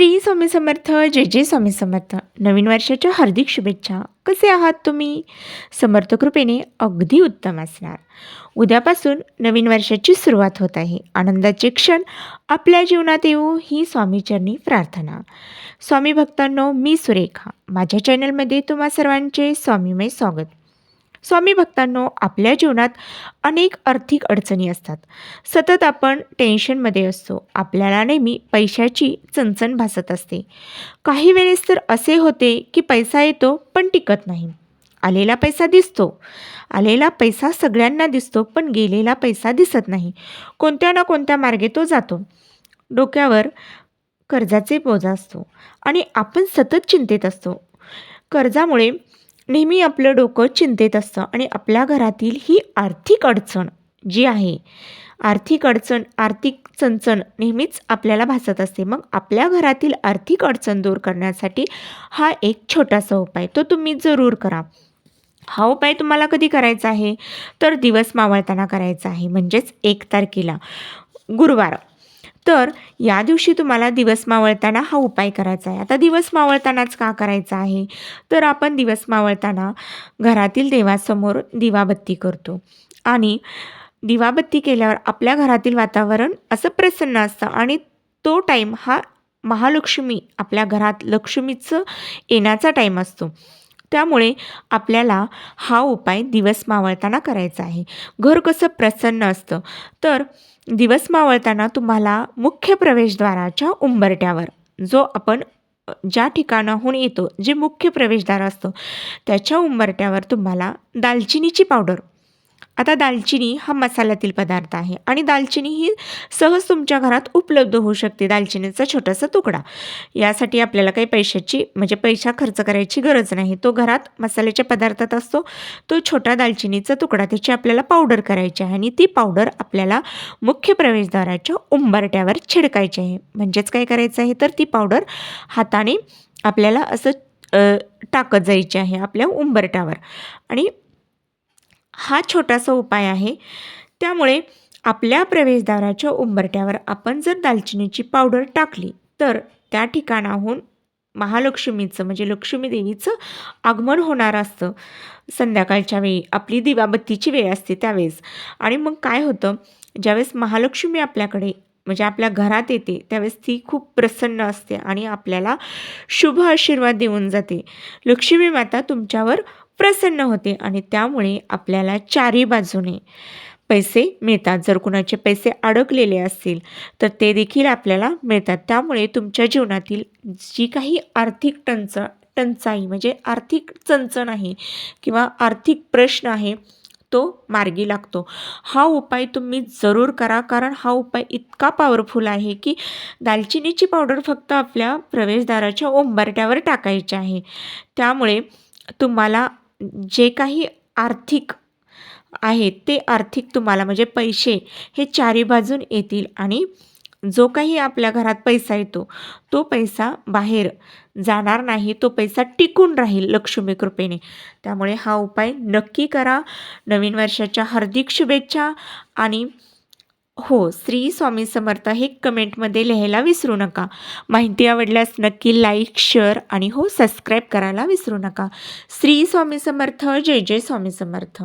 श्री स्वामी समर्थ जय जय स्वामी समर्थ. नवीन वर्षाच्या हार्दिक शुभेच्छा. कसे आहात तुम्ही? समर्थ कृपेने अगदी उत्तम असणार. उद्यापासून नवीन वर्षाची सुरुवात होत आहे. आनंदाचे क्षण आपल्या जीवनात येऊ ही स्वामीचरणी प्रार्थना. स्वामी भक्तांनो मी सुरेखा. माझ्या चॅनलमध्ये तुम्हा सर्वांचे स्वामीमय स्वागत. स्वामी भक्तांनो आपल्या जीवनात अनेक आर्थिक अडचणी असतात. सतत आपण टेन्शनमध्ये असतो. आपल्याला नेहमी पैशाची चणचण भासत असते. काही वेळेस तर असे होते की पैसा येतो पण टिकत नाही. आलेला पैसा दिसतो. आलेला पैसा सगळ्यांना दिसतो पण गेलेला पैसा दिसत नाही. कोणत्या ना कोणत्या मार्गे तो जातो. डोक्यावर कर्जाचे बोजा असतो. आणि आपण सतत चिंतेत असतो. कर्जामुळे नेहमी आपलं डोकं चिंतेत असतं आणि आपल्या घरातील ही आर्थिक अडचण जी आहे आर्थिक अडचण आर्थिक चणचण नेहमीच आपल्याला भासत असते. मग आपल्या घरातील आर्थिक अडचण दूर करण्यासाठी हा एक छोटासा उपाय तो तुम्ही जरूर करा. हा उपाय तुम्हाला कधी करायचा आहे? तर दिवस मावळताना करायचा आहे. म्हणजेच एक तारखेला गुरुवार. तर या दिवशी तुम्हाला दिवस मावळताना हा उपाय करायचा आहे. आता दिवस मावळतानाच का करायचा आहे? तर आपण दिवस मावळताना घरातील देवासमोर दिवाबत्ती करतो. आणि दिवाबत्ती केल्यावर आपल्या घरातील वातावरण असं प्रसन्न असतं आणि तो टाईम हा महालक्ष्मी आपल्या घरात लक्ष्मीचं येण्याचा टाईम असतो. त्यामुळे आपल्याला हा उपाय दिवस मावळताना करायचा आहे. घर कसं प्रसन्न असतं? तर दिवस मावळताना तुम्हाला मुख्य प्रवेशद्वाराच्या उंबरट्यावर जो आपण ज्या ठिकाणाहून येतो जे मुख्य प्रवेशद्वार असतं त्याच्या उंबरट्यावर तुम्हाला दालचिनीची पावडर आता दालचिनी हा मसाल्यातील पदार्थ आहे आणि दालचिनी ही सहज तुमच्या घरात उपलब्ध होऊ शकते दालचिनीचा छोटासा तुकडा. यासाठी आपल्याला काही पैशाची म्हणजे पैसा खर्च करायची गरज नाही. तो घरात मसाल्याच्या पदार्थात असतो. तो छोटा दालचिनीचा तुकडा त्याची आपल्याला पावडर करायची आहे आणि ती पावडर आपल्याला मुख्य प्रवेशद्वाराच्या उंबरट्यावर छिडकायची आहे. म्हणजेच काय करायचं आहे तर ती पावडर हाताने आपल्याला असं टाकत जायची आहे आपल्या उंबरट्यावर आणि हा छोटासा उपाय आहे. त्यामुळे आपल्या प्रवेशद्वाराच्या उंबरट्यावर आपण जर दालचिनीची पावडर टाकली तर त्या ठिकाणाहून महालक्ष्मीचं म्हणजे लक्ष्मी देवीचं आगमन होणार असतं. संध्याकाळच्या वेळी आपली दिवाबत्तीची वेळ असते त्यावेळेस. आणि मग काय होतं ज्यावेळेस महालक्ष्मी आपल्याकडे म्हणजे आपल्या घरात येते त्यावेळेस ती खूप प्रसन्न असते आणि आपल्याला शुभ आशीर्वाद देऊन जाते. लक्ष्मी माता तुमच्यावर प्रसन्न होते आणि त्यामुळे आपल्याला चारी बाजूने पैसे मिळतात. जर कुणाचे पैसे अडकलेले असतील तर ते देखील आपल्याला मिळतात. त्यामुळे तुमच्या जीवनातील जी काही आर्थिक टंच टंचाई म्हणजे आर्थिक चणचण आहे किंवा आर्थिक प्रश्न आहे तो मार्गी लागतो. हा उपाय तुम्ही जरूर करा कारण हा उपाय इतका पॉवरफुल आहे की दालचिनीची पावडर फक्त आपल्या प्रवेशद्वाराच्या ओंबरट्यावर टाकायची आहे. त्यामुळे तुम्हाला जे काही आर्थिक आहेत ते आर्थिक तुम्हाला म्हणजे पैसे हे चारी बाजून येतील आणि जो काही आपल्या घरात पैसा येतो तो पैसा बाहेर जाणार नाही तो पैसा टिकून राहील लक्ष्मी कृपेने. त्यामुळे हा उपाय नक्की करा. नवीन वर्षाच्या हार्दिक शुभेच्छा आणि हो श्री स्वामी समर्थ हे कमेंटमध्ये लिहायला विसरू नका. माहिती आवडल्यास नक्की लाईक शेअर आणि हो सबस्क्राईब करायला विसरू नका. श्री स्वामी समर्थ जय जय स्वामी समर्थ.